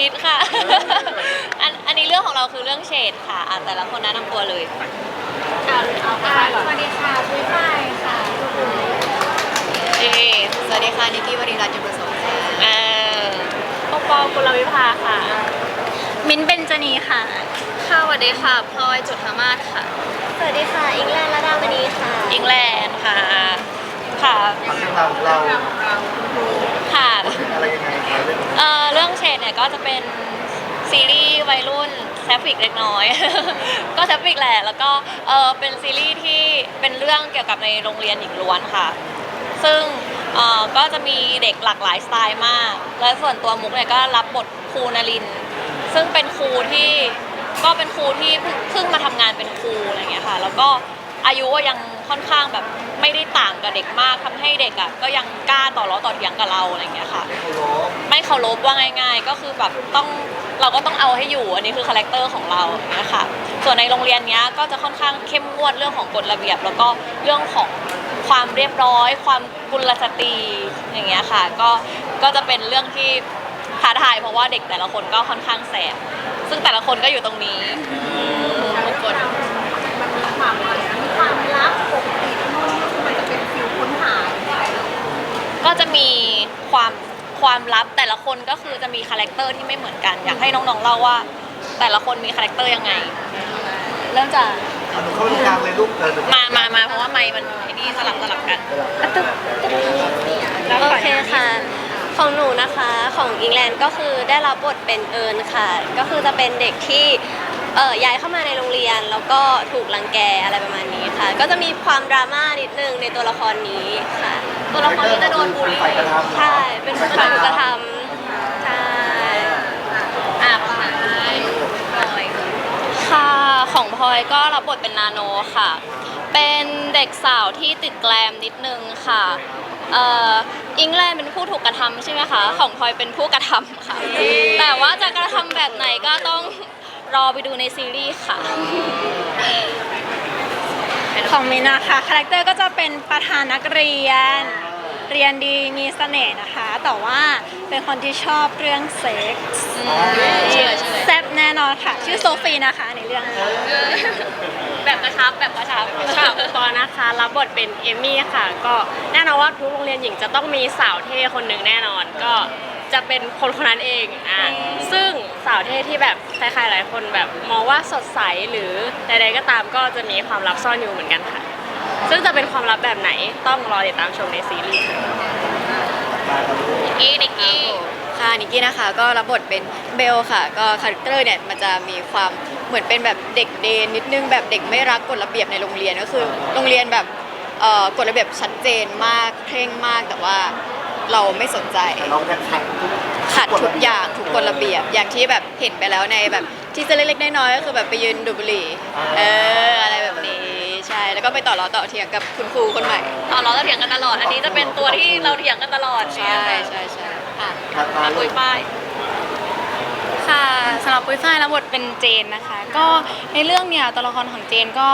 นิดค่ะ อันอันนี้เรื่องของเราคือเรื่องเฉดค่ะอะ แต่ละคนแนะนำตัวเลยเอาเอาไปก่อนสวัสดีค่ะปุ้ยฝ้ายค่ะ เอสวัสดีค่ะนิกกี้วรินทร์รัตน์จุลประสงค์ค่ะเออปกปองกุลวิภาค่ะ มิ้นท์เบนจนีค่ะ ค่ะสวัสดีค่ะพลอยจุธามาศค่ะ สวัสดีค่ะ อิงแลนด์ระดามณีค่ะ อิงแลนด์ค่ะ ค่ะ เรื่องราวของเรา ก็จะเป็นซีรีส์วัยรุ่นแซฟิกเล็กน้อย ก็แซฟิกแหละ แล้วก็เออเป็นซีรีส์ที่เป็นเรื่องเกี่ยวกับในโรงเรียนหญิงล้วนค่ะ ซึ่งเออก็จะมีเด็กหลากหลายสไตล์มาก และส่วนตัวมุกเนี่ยก็รับบทครูนริน ซึ่งเป็นครูที่ก็เป็นครูที่เพิ่งเพิ่งมาทำงานเป็นครูอะไรอย่างเงี้ยค่ะ แล้วก็อายุก็ยัง ค่อนข้างแบบไม่ได้ต่างกับเด็กมากทำให้เด็กอะก็ยังกล้าต่อล้อต่อเถียงกับเราอะไรอย่างเงี้ยค่ะ เคารพไม่เคารพว่าง่าย ๆ ก็คือแบบต้องเราก็ต้องเอาให้อยู่อันนี้คือคาแรคเตอร์ของเราอย่างเงี้ยค่ะส่วนในโรงเรียนเนี้ยก็จะค่อนข้างเข้มงวดเรื่องของกฎระเบียบ แล้วก็เรื่องของความเรียบร้อย ความกุลสตรีอย่างเงี้ยค่ะ ก็ก็จะเป็นเรื่องที่ท้าทายเพราะว่าเด็กแต่ละคนก็ค่อนข้างแสบซึ่งแต่ละคนก็อยู่ตรงนี้ทุกคน มันมีความอะไรนะมีความลับปกตินู่นนี่คือมันจะเป็นฟิลค้นหาอย่างเงี้ยก็จะมีความความลับแต่ละคนก็คือจะมีคาแรคเตอร์ที่ไม่เหมือนกัน อยากให้น้องๆเล่าว่า แต่ละคนมีคาแรคเตอร์ยังไง เริ่มจากเอาหนูเข้าตรงกลางเลยลูกเออหนูมามามาเพราะว่าไมค์มันไอ้นี่สลับสลับกันโอเคค่ะ ของหนูนะคะของอิงแลนด์ก็คือได้รับบทเป็นเอิญค่ะ ก็คือจะเป็นเด็กที่ เอ่อย้ายเข้ามาในโรงเรียนแล้วก็ถูกรังแกอะไรประมาณนี้ค่ะ ก็จะมีความดราม่านิดนึงในตัวละครนี้ค่ะ ตัวละครนี้จะโดนบูลลี่ฝ่ายกระทำใช่เป็นผู้ฝ่ายถูกกระทำใช่อะพลอยค่ะของพลอยก็รับบทเป็นนาโนค่ะ เป็นเด็กสาวที่ติดแกลมนิดนึงค่ะเอ่ออิงแลนด์เป็นผู้ถูกกระทำใช่ไหมคะ ของพลอยเป็นผู้กระทำค่ะ แต่ว่าจะกระทำแบบไหนก็ต้อง รอไปดูในซีรีส์ค่ะ ของมินนะคะคาแรคเตอร์ก็จะเป็นประธานนักเรียน เรียนดีมีเสน่ห์นะคะ แต่ว่าเป็นคนที่ชอบเรื่องเซ็กส์เชื่อเชื่อ แซ่บแน่นอนค่ะ ชื่อโซฟีนะคะในเรื่องนะคะแบบกระชับแบบกระชับค่ะปอนะคะ รับบทเป็นเอมมี่ค่ะ ก็แน่นอนว่าทุกโรงเรียนหญิงจะต้องมีสาวเท่คนหนึ่งแน่นอน ก็ จะเป็นคนคนนั้นเองอะซึ่งสาวเท่ที่แบบใครๆหลายคนแบบมองว่าสดใสหรือใดๆก็ตามก็จะมีความลับซ่อนอยู่เหมือนกันค่ะ ซึ่งจะเป็นความลับแบบไหนต้องรอติดตามชมในซีรีส์ค่ะนิกกี้นิกกี้ค่ะนิกกี้นะคะก็รับบทเป็นเบลค่ะ ก็คาแรคเตอร์เนี่ยมันจะมีความเหมือนเป็นแบบเด็กเดนนิดนึงแบบเด็กไม่รักกฎระเบียบในโรงเรียนก็คือ โรงเรียนแบบเอ่อกฎระเบียบชัดเจนมากเคร่งมากแต่ว่า เราไม่สนใจแต่เราจะขัดทุกขัดทุกอย่างทุกกฎระเบียบอย่างที่แบบเห็นไปแล้วในแบบที่จะเล็กๆน้อยๆก็คือแบบไปยืนดูดบุหรี่เอออะไรแบบนี้ใช่แล้วก็ไปต่อล้อต่อเถียงกับคุณครูคนใหม่ตอนเราจะเถียงกันตลอด อันนี้จะเป็นตัวที่เราเถียงกันตลอดใช่ใช่ใช่ค่ะขัดมามาลูคุยกป้ายค่ะสำหรับปุ้ยฝ้ายรับบทเป็นเจนนะคะ ก็ในเรื่องเนี่ยตัวละครของเจนก็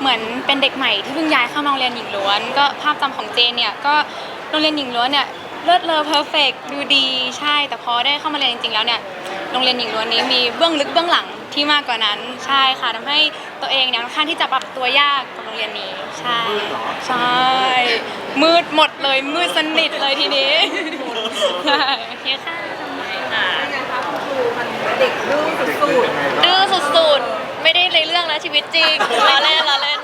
เหมือนเป็นเด็กใหม่ที่เพิ่งย้ายเข้ามาโรงเรียนหญิงล้วน ก็ภาพจำของเจนเนี่ยก็โรงเรียนหญิงล้วนเนี่ย เลิศเลอเพอร์เฟกดูดีใช่ แต่พอได้เข้ามาเรียนจริงๆแล้วเนี่ยโรงเรียนหญิงล้วนนี้มีเบื้องลึกเบื้องหลังที่มากกว่านั้นใช่ค่ะทำให้ตัวเองเนี่ยค่อนข้างที่จะปรับตัวยากกับโรงเรียนนี้ใช่ใช่มืดหมดเลยมืดสนิทเลยทีนี้ใช่เฮียค่ะค่ะเป็นไงคะคุณครูมันเด็กดื้อสุดดื้อสุดๆ ไม่ได้ในเรื่องนะชีวิตจริงล้อเล่นล้อเล่น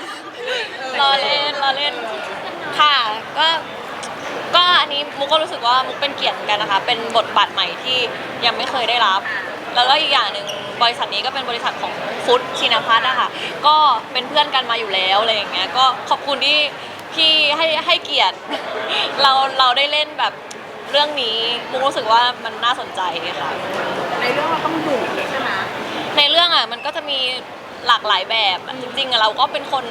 ล้อเล่นล้อเล่นค่ะก็ ก็อันนี้มุกก็รู้สึกว่ามุกเป็นเกียรติเหมือนกันนะคะ เป็นบทบาทใหม่ที่ยังไม่เคยได้รับ แล้วก็อีกอย่างหนึ่งบริษัทนี้ก็เป็นบริษัทของฟุตชินพัฒน์นะคะก็เป็นเพื่อนกันมาอยู่แล้วอะไรอย่างเงี้ยก็ขอบคุณที่ที่ให้ให้เกียรติ เราเราได้เล่นแบบเรื่องนี้มุกรู้สึกว่ามันน่าสนใจค่ะๆในเรื่องเราต้องดุใช่ไหมในเรื่องอะมันก็จะมีหลากหลายแบบอะจริงๆอะเราก็เป็นคน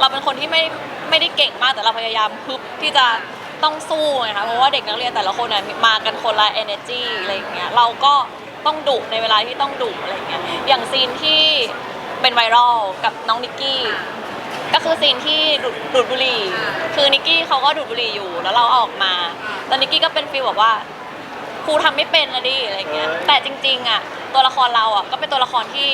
เราเป็นคนที่ไม่ไม่ได้เก่งมากแต่เราพยายามฮึบที่จะ ต้องสู้ไงคะเพราะว่าเด็กนักเรียนแต่ละคนอะมากันคนละ energy อะไรอย่างเงี้ยเราก็ต้องดุในเวลาที่ต้องดุอะไรอย่างเงี้ยอย่างซีนที่เป็นไวรัลกับน้องนิกกี้ ก็คือซีนที่ดูดดูดบุหรี่ คือนิกกี้เขาก็ดูดบุหรี่อยู่แล้วเราเอาออกมาตอนนิกกี้ก็เป็นฟีลแบบว่า ครูทำไม่เป็นนะดิอะไรเงี้ยแต่จริงๆอะตัวละครเราอะก็เป็นตัวละครที่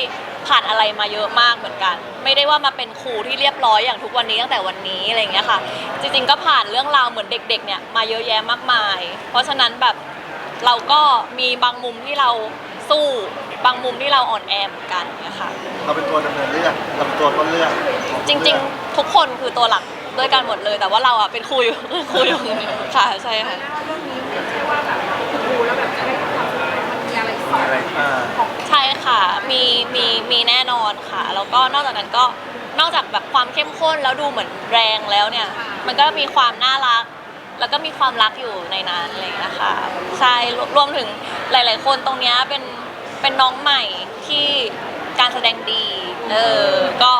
ผ่านอะไรมาเยอะมากเหมือนกัน ไม่ได้ว่ามาเป็นครูที่เรียบร้อยอย่างทุกวันนี้ตั้งแต่วันนี้อะไรเงี้ยค่ะ จริงๆก็ผ่านเรื่องราวเหมือนเด็ก ๆ เนี่ยมาเยอะแยะมากมาย เพราะฉะนั้นแบบเราก็มีบางมุมที่เราสู้บางมุมที่เราอ่อนแอเหมือนกันเนี่ยค่ะ เราเป็นตัวดำเนินเรื่องเราเป็นตัวต้นเรื่องจริงๆ ทุกคนคือตัวหลักด้วยกันหมดเลย แต่ว่าเราอะเป็นครูอยู่ ครูอยู่ค่ะใช่ค่ะอะไร อ่าใช่ค่ะ มีมีมีแน่นอนค่ะ แล้วก็นอกจากนั้นก็นอกจากแบบความเข้มข้นแล้วดูเหมือนแรงแล้วเนี่ย มันก็มีความน่ารัก แล้วก็มีความรักอยู่ในนั้นอะไรอย่างเลยนะคะใช่รวรวมถึงหลาย ๆ คนตรงเนี้ยเป็นเป็นน้องใหม่ที่การแสดงดีเออก็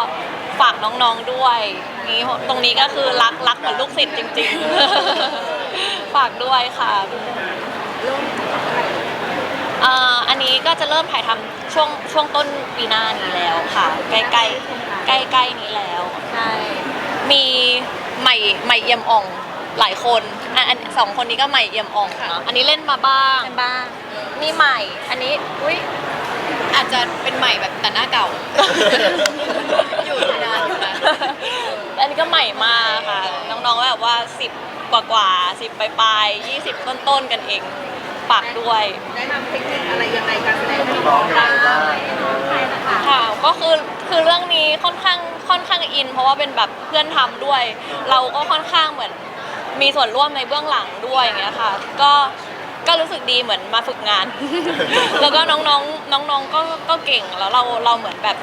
ฝากน้องๆด้วยนี่ตรงนี้ก็คือรักรักเหมือนลูกศิษย์จริง ๆ ฝากด้วยค่ะเอ่ ออันนี้ก็จะเริ่มถ่ายทำช่วงช่วงต้นปีหน้านี้แล้วค่ะ ใกล้ใกล้ใกล้ใกล้ๆนี้แล้ว ใช่ มีใหม่ใหม่เอี่ยมอ่องหลายคนอะอันสองคนนี้ก็ใหม่เอี่ยมอ่องเนอะอันนี้เล่นมาบ้างเป็นบ้างนี่ใหม่ อันนี้อุ้ยอาจจะเป็นใหม่แบบแต่หน้าเก่า อยู่นานอยู่นะอันนี้ก็ใหม่มากค่ะ น้องๆแบบว่าสิบกว่ากว่าสิบปลายๆยี่สิบต้นๆกันเอง ฝากด้วยน้องยังไงบ้างค่ะก็คือคือเรื่องนี้ค่อนข้างค่อนข้างอิน เพราะว่าเป็นแบบเพื่อนทำด้วย เราก็ค่อนข้างเหมือนมีส่วนร่วมในเบื้องหลังด้วยอย่างเงี้ยค่ะ ก็ก็รู้สึกดีเหมือนมาฝึกงาน แล้วก็น้องๆน้องๆก็ก็เก่งแล้วเราเราเหมือนแบบ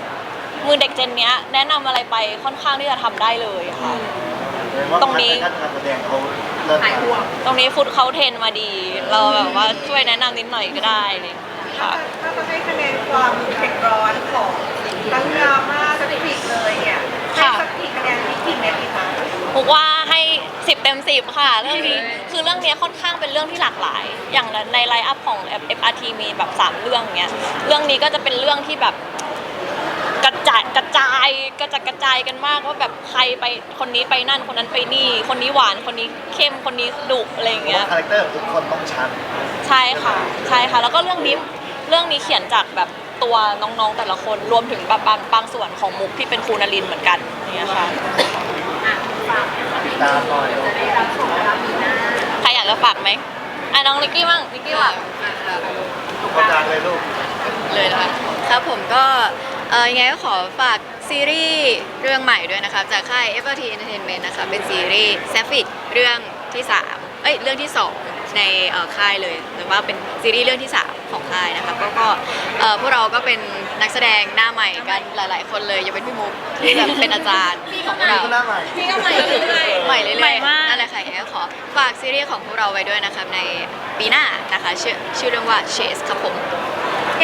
มือเด็กเจนเนี้ย แนะนำอะไรไปค่อนข้างที่จะทำได้เลยค่ะ ตรงนี้ด้านการแสดงเขา เริ่มมาตรงนี้ฟุตเขาเทรนมาดี เราแบบว่าช่วยแนะนำนิดหน่อยก็ได้เลยค่ะ ถ้าจะให้คะแนนความเผ็ดร้อนของทั้งดราม่าสถิกเลยเนี่ยให้ค่ะ สักกี่คะแนนมีกี่เม็ดดีคะบอกว่าให้10เต็ม10ค่ะ เรื่องนี้คือเรื่องนี้ค่อนข้างเป็นเรื่องที่หลากหลาย อย่างในไลฟ์อัพของ FRT มีแบบ 3 เรื่องเงี้ย เรื่องนี้ก็จะเป็นเรื่องที่แบบกระ จายกระจายกระจัดกระจายกันมากว่าแบบใครไปคนนี้ไปนั่นคนนั้นไปนี่ คนนี้หวานคนนี้เข้มคนนี้ดุอะไรอย่างเพราะเงี้ยว่าคาแรคเตอร์ของทุกคนต้องชัดใช่ค่ะ ใช่ค่ะ แล้วก็เรื่องนี้เรื่องนี้เขียนจากแบบตัวน้องๆแต่ละคนรวมถึงแบบบางบางส่วนของมุกที่เป็นครูนรินทร์เหมือนกันเนี่ยค่ะติดตามหน่อยใครอยากจะฝากไหมอะน้องนิกกี้บ้างนิกกี้ว่างทุกคนดังเลยลูก เลยนะคะครับผมก็ เอ่อยังไงก็ขอฝากซีรีส์เรื่องใหม่ด้วยนะครับจากค่าย FRT Entertainment นะคะเป็นซีรีส์ s a f i c เรื่องที่3เอ้ยเรื่องที่ 2 ในเอ่อค่ายเลยหรือว่าเป็นซีรีส์เรื่องที่ 3 ของค่ายนะครับก็ก็เอ่อพวกเราก็เป็นนักแสดงหน้าใหม่กันหลาย ๆ คนเลยยกเป็นพี่มุกที่แบบเป็นอาจารย์ของพวกเรา ก็หน้าใหม่ พี่ก็ใหม่เรื่อยๆใหม่เรื่อยๆใหม่มาก นั่นแหละค่ะยังไงก็ขอฝากซีรีส์ของพวกเราไว้ด้วยนะครับในปีหน้านะคะชื่อชื่อเรื่องว่า Chase ครับผมเ